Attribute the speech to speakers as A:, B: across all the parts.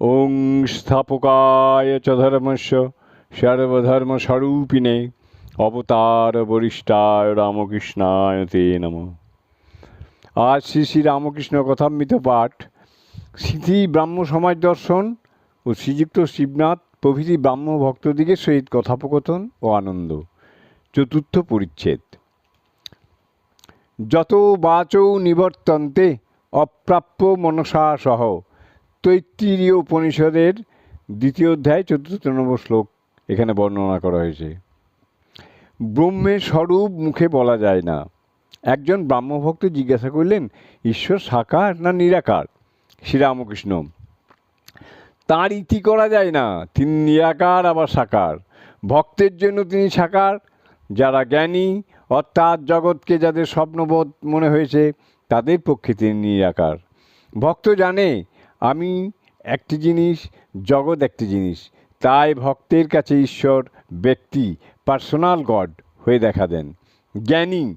A: ওং স্থাপকায় চ ধর্মস্য সর্বধর্মস্বরূপিণে অবতার বরিষ্ঠায় রামকৃষ্ণায় তে নম। আজ শ্রী শ্রী রামকৃষ্ণ কথামৃত পাঠ স্মৃতি ব্রাহ্ম সমাজ দর্শন ও শ্রীযুক্ত শিবনাথ প্রভৃতি ব্রাহ্ম ভক্তদিগের সহিত কথোপকথন ও আনন্দ। চতুর্থ পরিচ্ছেদ। যত বাচৌ নিবর্তন্তে অপ্রাপ্য মনসা সহ তৈত্তিরীয় উপনিষদের দ্বিতীয় অধ্যায়, চতুর্থ নম্বর শ্লোক এখানে বর্ণনা করা হয়েছে। ব্রহ্মের স্বরূপ মুখে বলা যায় না। একজন ব্রাহ্মভক্ত জিজ্ঞাসা করলেন, ঈশ্বর সাকার না নিরাকার? শ্রীরামকৃষ্ণ। তার ইতি করা যায় না, তিনি নিরাকার, আবার সাকার। ভক্তের জন্য তিনি সাকার, যারা জ্ঞানী, অর্থাৎ জগৎকে যাদের স্বপ্নবোধ মনে হয়েছে, তাদের পক্ষে তিনি নিরাকার। ভক্ত জানে আমি একটি জিনিস, জগৎ একটি জিনিস। তাই ভক্তের কাছে ঈশ্বর, ব্যক্তি পার্সোনাল গড হয়ে দেখা দেন। জ্ঞানী,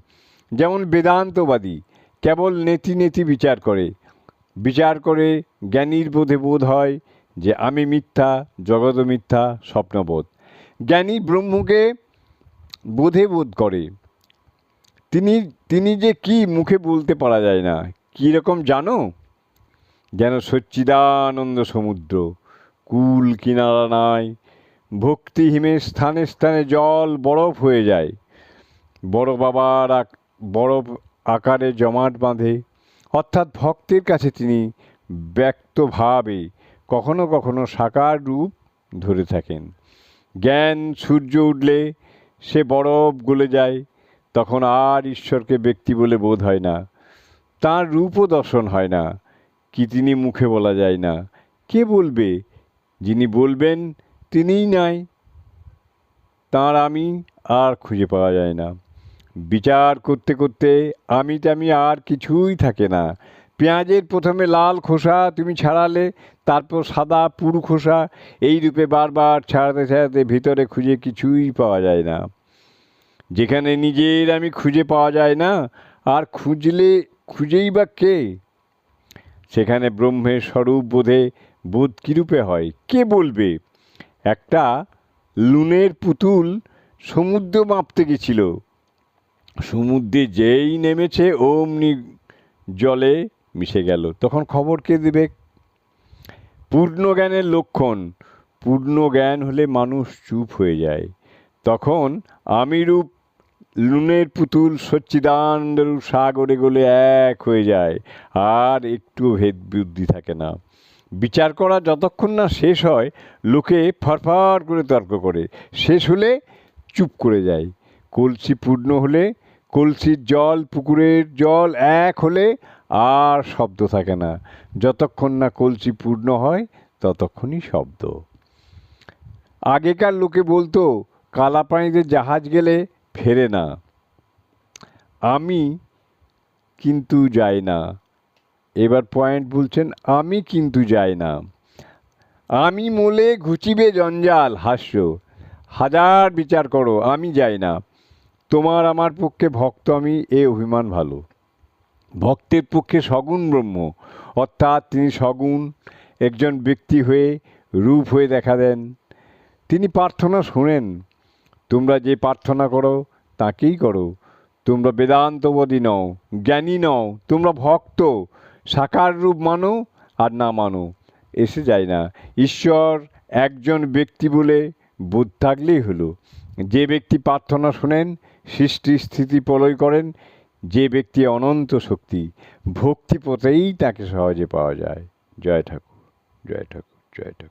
A: যেমন বেদান্তবাদী, কেবল নেতি নেতি বিচার করে। বিচার করে জ্ঞানীর বোধে বোধ হয় যে আমি মিথ্যা জগৎ মিথ্যা, স্বপ্নবোধ। জ্ঞানী ব্রহ্মকে বোধে বোধ করে। তিনি তিনি যে কি মুখে বলতে পারা যায় না। কী রকম জানো? যেন সচ্চিদানন্দ সমুদ্র, কুল কিনারা নাই ভক্তিহীনের স্থানে স্থানে জল বরফ হয়ে যায়। বড় বাবার বরফ আকারে জমাট বাঁধে, অর্থাৎ ভক্তের কাছে তিনি ব্যক্তভাবে কখনো কখনো সাকার রূপ ধরে থাকেন। জ্ঞান সূর্য উঠলে সে বরফ গলে যায়, তখন আর ঈশ্বরকে ব্যক্তি বলে বোধ হয় না, তার রূপও দর্শন হয় না। কি তিনি মুখে বলা যায় না। কে বলবে? যিনি বলবেন, তিনিই নাই। তার আমি আর খুঁজে পাওয়া যায় না। বিচার করতে করতে আমি টামি আর কিছুই থাকে না। পেঁয়াজের প্রথমে লাল খোসা তুমি ছাড়ালে, তারপর সাদা পুরু খোসা, এই রূপে বারবার ছাড়াতে ছাড়াতে ভিতরে খুঁজে কিছুই পাওয়া যায় না। যেখানে নিজের আমি খুঁজে পাওয়া যায় না, আর খুঁজলে খুঁজেই বা কে? সেখানে ব্রহ্মের স্বরূপ বোধে বোধ কীরূপে হয়? কে বলবে? একটা লুনের পুতুল সমুদ্র মাপতে গেছিল। সমুদ্রে যেই নেমেছে অমনি জলে মিশে গেল। তখন খবর কে দেবে? পূর্ণ জ্ঞানের লক্ষণ। পূর্ণ জ্ঞান হলে মানুষ চুপ হয়ে যায়। তখন আমি রূপ লুনের পুতুল সচ্চিদানন্দরূপ সাগরে গলে এক হয়ে যায়, আর একটু ভেদ বুদ্ধি থাকে না। বিচার করা যতক্ষণ না শেষ হয়, লোকে ফরফর করে তর্ক করে। শেষ হলে চুপ করে যায়। কলসি পূর্ণ হলে, কলসির জল পুকুরের জল এক হলে আর শব্দ থাকে না। যতক্ষণ না কলসি পূর্ণ হয়, ততক্ষণই শব্দ। আগেকার লোকে বলতো কালা পানিতে জাহাজ গেলে ফেরে না। আমি কিন্তু যাই না। এবার পয়েন্ট বলছেন, আমি কিন্তু যাই না। আমি মোলে ঘুচিবে জঞ্জাল, হাস্য। হাজার বিচার করো, আমি যাই না। তোমার আমার পক্ষে ভক্ত, আমি এ অভিমান ভালো। ভক্তের পক্ষে সগুণ ব্রহ্ম। অর্থাৎ তিনি সগুণ, একজন ব্যক্তি হয়ে, রূপ হয়ে দেখা দেন। তিনি প্রার্থনা শোনেন। তোমরা যে প্রার্থনা করো, তাকেই করো। তোমরা বেদান্তবাদী নও, জ্ঞানী নও, তোমরা ভক্ত, সাকার রূপ মানো আর না মানো। এসে যায় না। ঈশ্বর একজন ব্যক্তি বলে বোধ থাকলেই হলো। যে ব্যক্তি প্রার্থনা শোনেন, সৃষ্টি স্থিতি প্রলয় করেন, যে ব্যক্তি অনন্ত শক্তি ভক্তি পথেই তাকে সহজে পাওয়া যায়। জয় ঠাকুর জয় ঠাকুর জয় ঠাকুর।